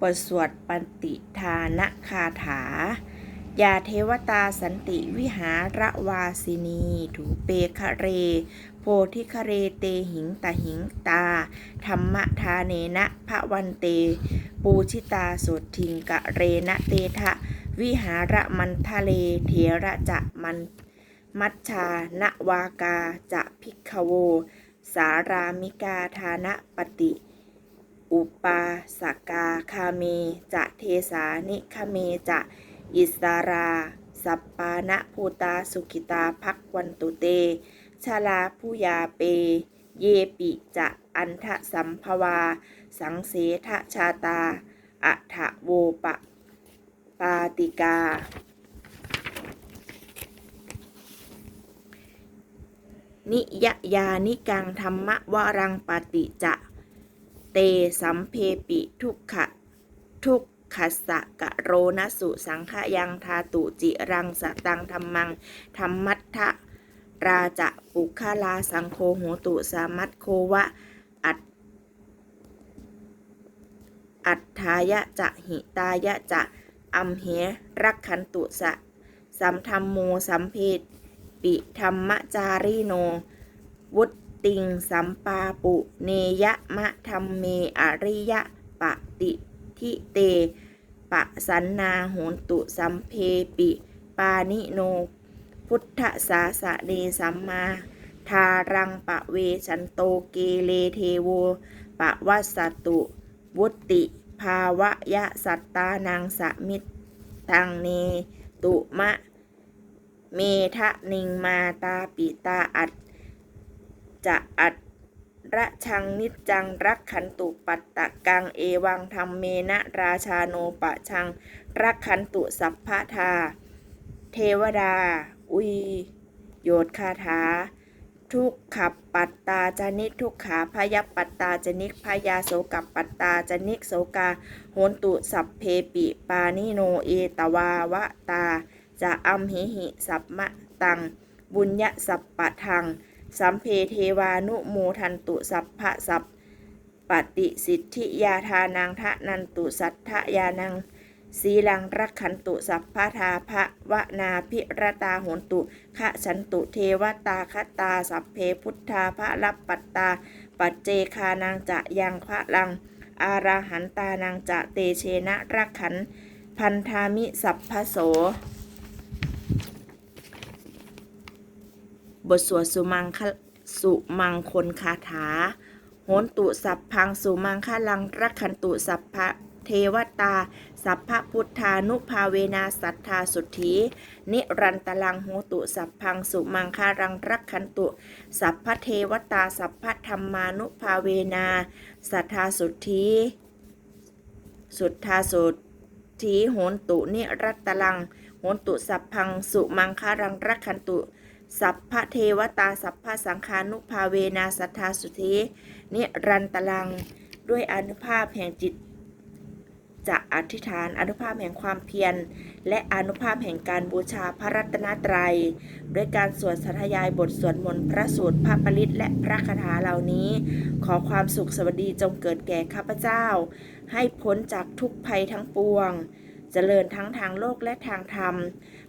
บทสวดปันติทานคาถายาเทวตาสันติวิหารวาสินี ถูเปคะเร โพธิคะเรเตหิงตาหิงตา ธรรมทาเนนะพระวันเต ปูชิตาโสทิงกะเรนะเตทะ วิหารมันทะเลเถระจะมัน มัชชานวากา จะพิกขโว สารามิกาทานะปฏิ อุปาสกาคาเมจะเทสานิคเมจะอิสารา สัปปานะภูตาสุขิตาพักวันตุเต ชาลาผู้ยาเป เยปิจะอันทะสัมภวา สังเสทะชาตาอัฐโวปะ ปาติกา นิยยานิกังธรรมวรังปฏิจะ เตสัมเพปิทุกขะทุกขัสสะกะโรนสุสังขยังทาตุจิรังสตังธรรมังธรรมัทธะราจะปุคลาสังโฆโหตุสามัตโควะ อัตอัฏฐายะจะหิตายะจะอัมเหรักขันตุสะสัมธรรมโมสัมเพตปิธรรมจาริโน วุต ติงสัมปาปุเนยะมะธรรมเมอริยะปะติทิเต ปะสันนาโหนตุสัมเพปิ ปานิโน พุทธสาสะเนสัมมา ทารังปะเวชันโตเกเลเทโว ปะวัสสตุวุติ ภาวะยะสัตตานังสมิตตังเนตุมะ เมทะนิงมาตาปิตาอัด จะอัดระชังนิจจังรักขันตุปัตตะกังเอวังธรรมเมนะราชาโนปะชัง รักขันตุสัพพทา เทวดา อุย โยดคาถา ทุกขับปัตตาจนิทุกขาพยปัตตาจนิพยาโสกับปัตตาจนิโสกาโหนตุสัพเพปิปานิโนเอตวาวะตา จะอัมหิหิสัพมะตัง บุญญสัพปะทัง สัมเพเทวานุโมทันตุสัพพะสัพปฏิสิทธิยาทานังทะนันตุสัทธยานังสีลังรักขันตุสัพพะทาภะวะนาพิรตาหนตุขะฉันตุเทวตาคตาสัพเพพุทธาภะรับปัตตา ปัจเจคานังจะยังพระลัง อาราหันตานังจะเตเชนะรักขัน พันธามิสัพพโส บทสวดสุมังคสุมังคลคาถาโหนตุสัพพังสุมังคลังรักขันตุสัพพะเทวตา สัพพะพุทธานุภาเวนาสัทธาสุทธีนิรันตลังโหตุสัพพังสุมังคารังรักขันตุ สัพพะเทวตา สัพพะธรรมานุภาเวนาสัทธาสุทธีสุทธาสุทธีโหนตุนิรัตตลังโหนตุสัพพังสุมังคารังรักขันตุ สัพพะเทวตาสัพพะสังฆานุภาเวนาสัทธาสุธีนิรันตลังด้วยอนุภาพแห่งจิตจะอธิษฐานอนุภาพแห่งความเพียร และอนุภาพแห่งการบูชาพระรัตนตรัย ด้วยการสวดสาธยายบทสวดมนต์พระสูตรพระปริตและพระคาถาเหล่านี้ ขอความสุขสวัสดีจงเกิดแก่ข้าพเจ้า ให้พ้นจากทุกภัยทั้งปวง เจริญทั้งทางโลกและทางธรรม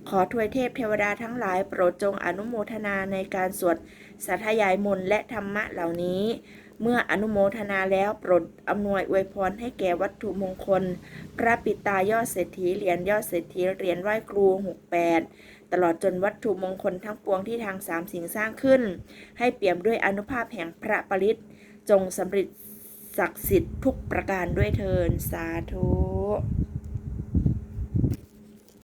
ขอทวยเทพเทวดาทั้งหลายโปรดจงอนุโมทนาในการสวดสาธยายมนและธรรมะเหล่านี้ เมื่ออนุโมทนาแล้วโปรดอำนวยอวยพรให้แก่วัตถุมงคล พระปิตายอดเศรษฐีเหรียญยอดเศรษฐีเหรียญไหว้ครู68 ตลอดจนวัตถุมงคลทั้งปวงที่ทางสามสิ่งสร้างขึ้น ให้เปี่ยมด้วยอนุภาพแห่งพระปริตจงสำเร็จศักดิ์สิทธิ์ทุกประการด้วยเทินสาธุ